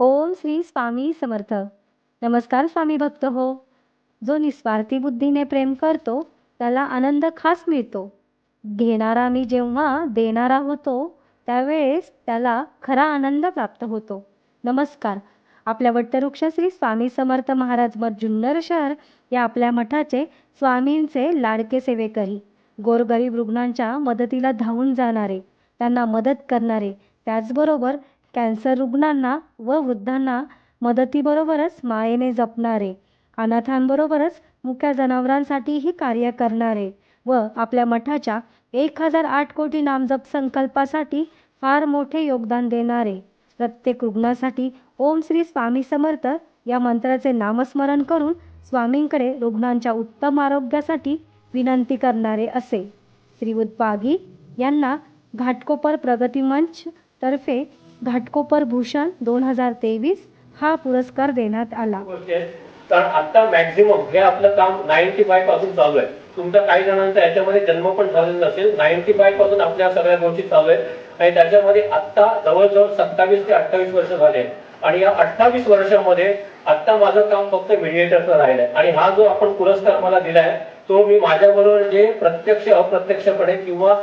ओम श्री स्वामी समर्थ. नमस्कार स्वामी भक्त हो. जो निस्वार्थी बुद्धीने प्रेम करतो त्याला आनंद खास मिळतो. घेणारा मी जेव्हा देणारा होतो त्यावेळेस त्याला खरा आनंद प्राप्त होतो. नमस्कार. आपल्या वट्टवृक्ष श्री स्वामी समर्थ महाराज मठ जुन्नर शहर या आपल्या मठाचे स्वामींचे लाडके सेवेकरी गोरगरीब रुग्णांच्या मदतीला धावून जाणारे त्यांना मदत करणारे त्याचबरोबर कॅन्सर रुग्णांना व वृद्धांना मदतीबरोबरच मायेने जपणारे अनाथांबरोबरच मुक्या जनावरांसाठीही कार्य करणारे व आपल्या मठाच्या एक हजार आठ कोटी नामजप संकल्पासाठी फार मोठे योगदान देणारे. प्रत्येक रुग्णासाठी ओम श्री स्वामी समर्थ या मंत्राचे नामस्मरण करून स्वामींकडे रुग्णांच्या उत्तम आरोग्यासाठी विनंती करणारे असे. श्री पागी यांना घाटकोपर प्रगती मंच तर्फे घाटकोपर भूषण दोन हजार तेवीस हा पुरस्कार देण्यात आला. तर आता मॅक्झिमम हे आपलं काम नाईन्टी फायपासून चालू आहे. तुमचा काही जणांचा याच्यामध्ये जन्म पण झालेला नसेल नाईन्टी फायपासून आपल्या सगळ्या गोष्टी चालू आहेत. आणि त्याच्यामध्ये आता जवळजवळ सत्तावीस ते अठ्ठावीस वर्ष झाले आणि या अठ्ठावीस वर्षामध्ये आता माझं काम फक्त मिडिएटरचं राहिलंय. आणि हा जो आपण पुरस्कार मला दिलाय तो मी माझ्याबरोबर जे प्रत्यक्ष अप्रत्यक्षपणे किंवा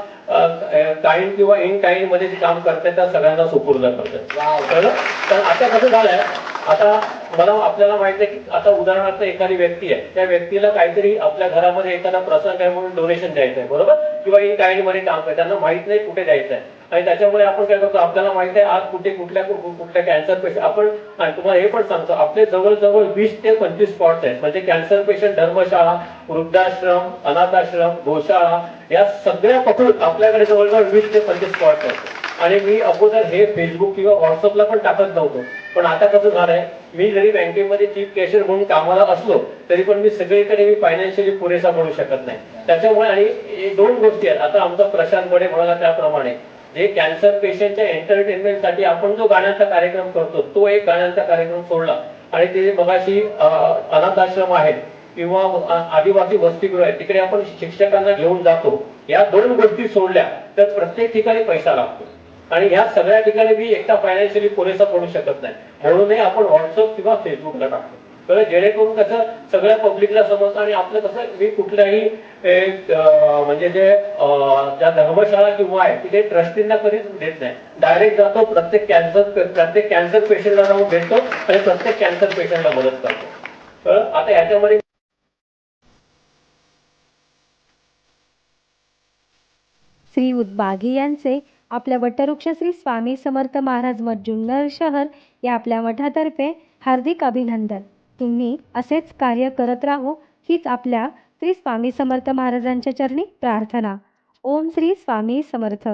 काइंड किंवा इन काइंडमध्ये जे काम करते त्या सगळ्यांना सुपूर्द कळलं? तर आता कसं झालंय आता मला आपल्याला माहिती आहे की आता उदाहरणार्थ एखादी व्यक्ती आहे त्या व्यक्तीला काहीतरी आपल्या घरामध्ये एखादा प्रसंग आहे म्हणून डोनेशन द्यायचं आहे बरोबर? किंवा इन काइंडमध्ये काम आहे त्यांना माहीत नाही कुठे द्यायचं आहे आणि त्याच्यामुळे आपण काय करतो आपल्याला माहिती आहे आज कुठे कुठल्या कुठल्या कॅन्सर पेशंट आपण तुम्हाला हे पण सांगतो आपले जवळजवळ वीस ते पंचवीस स्पॉट्स आहेत. म्हणजे कॅन्सर पेशंट धर्मशाळा वृद्धाश्रम अनाथाश्रम गोशाळा या सगळ्या पकडून आपल्याकडे जवळजवळ वीस ते पंचवीस स्पॉट्स आहेत. आणि मी अगोदर हे फेसबुक किंवा व्हॉट्सअपला पण टाकत नव्हतो. पण आता कसं झालंय मी जरी बँकेमध्ये चीफ कॅशियर म्हणून कामाला असलो तरी पण मी सगळीकडे मी फायनान्शियली पुरेसा म्हणू शकत नाही. त्याच्यामुळे आणि दोन गोष्टी आहेत. आता आमचा प्रशांत बडे म्हणाला त्याप्रमाणे जे कॅन्सर पेशंटच्या एंटरटेनमेंटसाठी आपण जो गाण्याचा कार्यक्रम करतो तो एक गाण्याचा कार्यक्रम सोडला. आणि ते मगाशी अनाथाश्रम आहेत किंवा आदिवासी वसतिगृह आहे तिकडे आपण शिक्षकांना घेऊन जातो. या दोन गोष्टी सोडल्या तर प्रत्येक ठिकाणी पैसा लागतो. आणि ह्या सगळ्या ठिकाणी मी एकटा फायनान्शियली पुरेसा पडू शकत नाही. म्हणूनही आपण व्हॉट्सअप किंवा फेसबुकला टाकतो. तर जेणेकरून कसं सगळ्या पब्लिकला समजतं आणि आपलं कसं मी कुठल्याही म्हणजे जे ज्या धर्मशाळा किंवा आहे तिथे ट्रस्टींना कधीच देत नाही. डायरेक्ट जातो प्रत्येक कॅन्सर प्रत्येक कॅन्सर पेशंटला जाऊन भेटतो आणि प्रत्येक कॅन्सर पेशंटला मदत करतो. तर आता याच्यामध्ये श्री उद्बाघे यांचे आपल्या वटवृक्ष श्री स्वामी समर्थ महाराज मठ जुन्नर शहर या आपल्या मठातर्फे हार्दिक अभिनंदन. तुम्ही असेच कार्य करत राहो हीच आपल्या श्री स्वामी समर्थ महाराजांच्या चरणी प्रार्थना. ओम श्री स्वामी समर्थ.